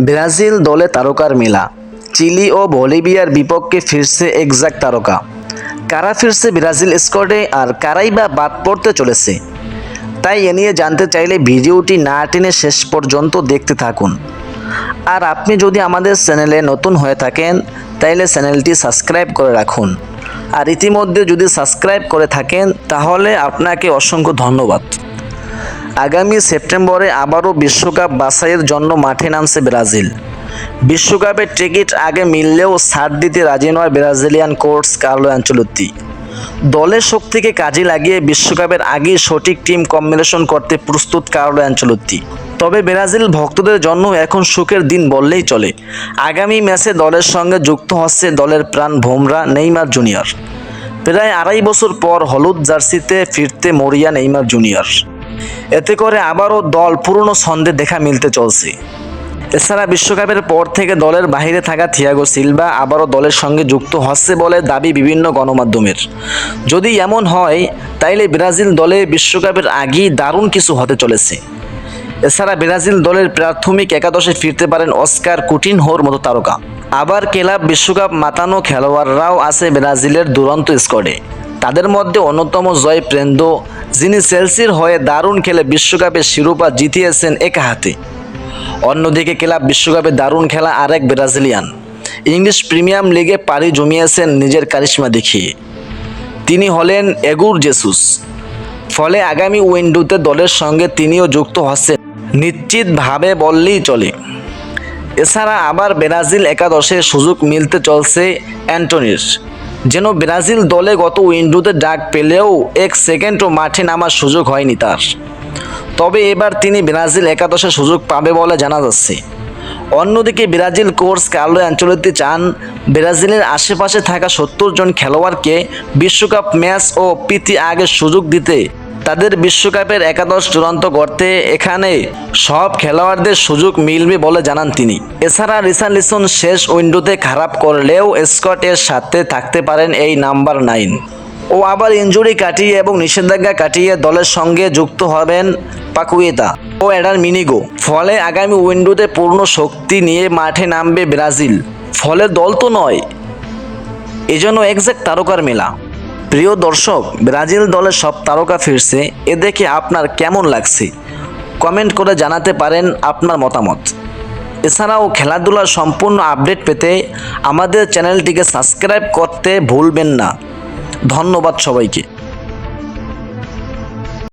Brazil দলে তারকার মেলা। চিলি ও বলিভিয়ার বিপক্ষে ফিরছে একজাক তারকা। কারা ফিরছে ব্রাজিল স্কোয়াডে আর কারাই বা বাদ পড়তে চলেছে? তাই এ নিয়ে জানতে চাইলে ভিডিওটি না টেনে শেষ পর্যন্ত দেখতে থাকুন। আর আপনি যদি আমাদের চ্যানেলে নতুন হয়ে থাকেন, তাইলে চ্যানেলটি সাবস্ক্রাইব করে রাখুন। আর ইতিমধ্যে যদি সাবস্ক্রাইব করে থাকেন, তাহলে আপনাকে অসংখ্য ধন্যবাদ। আগামী সেপ্টেম্বরে আবারও বিশ্বকাপ বাছাইয়ের জন্য মাঠে নামছে ব্রাজিল। বিশ্বকাপের টিকিট আগে মিললেও ছাড় দিতে রাজি নয় ব্রাজিলিয়ান কোচ কার্লো অ্যাঞ্চলত্তি দলের শক্তিকে কাজে লাগিয়ে বিশ্বকাপের আগেই সঠিক টিম কম্বিনেশন করতে প্রস্তুত কার্লো অ্যাঞ্চলত্তি তবে ব্রাজিল ভক্তদের জন্য এখন সুখের দিন বললেই চলে। আগামী ম্যাচে দলের সঙ্গে যুক্ত হচ্ছে দলের প্রাণ ভোমরা নেইমার জুনিয়র। প্রায় আড়াই বছর পর হলুদ জার্সিতে ফিরতে মরিয়া নেইমার জুনিয়র। এতে করে আবারও দল পুরনো ছন্দে দেখা মিলতে চলছে। এছাড়া বিশ্বকাপের পর থেকে দলের বাইরে থাকা থিয়াগো সিলভা আবারও দলের সঙ্গে যুক্ত হচ্ছে বলে দাবি বিভিন্ন গণমাধ্যমের। যদি এমন হয়, তাইলে ব্রাজিল দলে বিশ্বকাপের আগেই দারুণ কিছু হতে চলেছে। এছাড়া ব্রাজিল দলের প্রাথমিক একাদশে ফিরতে পারেন অস্কার কুটিনহোর মতো তারকা। আবার ক্লাব বিশ্বকাপ মাতানো খেলোয়াড়রাও আছে ব্রাজিলের দুরন্ত স্কোয়াডে। তাদের মধ্যে অন্যতম জয় প্রেন্দো যিনি চেলসির হয়ে দারুণ খেলে বিশ্বকাপের শিরোপা জিতিয়েছেন একা হাতে। অন্যদিকে ক্লাব বিশ্বকাপে দারুণ খেলা আরেক ব্রাজিলিয়ান। ইংলিশ প্রিমিয়াম লিগে পাড়ি জমিয়েছেন নিজের কারিশ্মা দেখিয়ে। তিনি হলেন এগুর জেসুস। ফলে আগামী উইন্ডোতে দলের সঙ্গে তিনিও যুক্ত হচ্ছেন। নিশ্চিতভাবে বললেই চলে। এছাড়া আবার ব্রাজিল একাদশে সুযোগ মিলতে চলছে অ্যান্টনির। যেন ব্রাজিল দলে গত উইন্ডোতে ডাক পেলেও এক সেকেন্ডও মাঠে নামার সুযোগ হয়নি তার। তবে এবার তিনি ব্রাজিল একাদশে সুযোগ পাবে বলে জানা যাচ্ছে। অন্যদিকে ব্রাজিল কোর্স কার্লো অ্যাঞ্চলতি চান ব্রাজিলের আশেপাশে থাকা সত্তর জন খেলোয়াড়কে বিশ্বকাপ ম্যাচ ও প্রীতি আগে সুযোগ দিতে তাদের বিশ্বকাপের একাদশ চূড়ান্ত করতে এখানে সব খেলোয়াড়দের সুযোগ মিলবে বলে জানান তিনি। এছাড়া রিসালিসন শেষ উইন্ডোতে খারাপ করলেও স্কটের সাথে থাকতে পারেন এই নাম্বার নাইন। ও আবার ইনজুরি কাটিয়ে এবং নিষেধাজ্ঞা কাটিয়ে দলের সঙ্গে যুক্ত হবেন পাকুয়েতা ও এডার মিনিগো। ফলে আগামী উইন্ডোতে পূর্ণ শক্তি নিয়ে মাঠে নামবে ব্রাজিল। ফলে দল তো নয়, এজন্য একজ্যাক্ট তারকার মেলা। প্রিয় দর্শক, ব্রাজিল দলের সব তারকা ফিরছে। এ দেখে আপনার কেমন লাগছে? কমেন্ট করে জানাতে পারেন আপনার মতামত। এছাড়াও খেলাধুলার সম্পূর্ণ আপডেট পেতে আমাদের চ্যানেলটিকে সাবস্ক্রাইব করতে ভুলবেন না। ধন্যবাদ সবাইকে।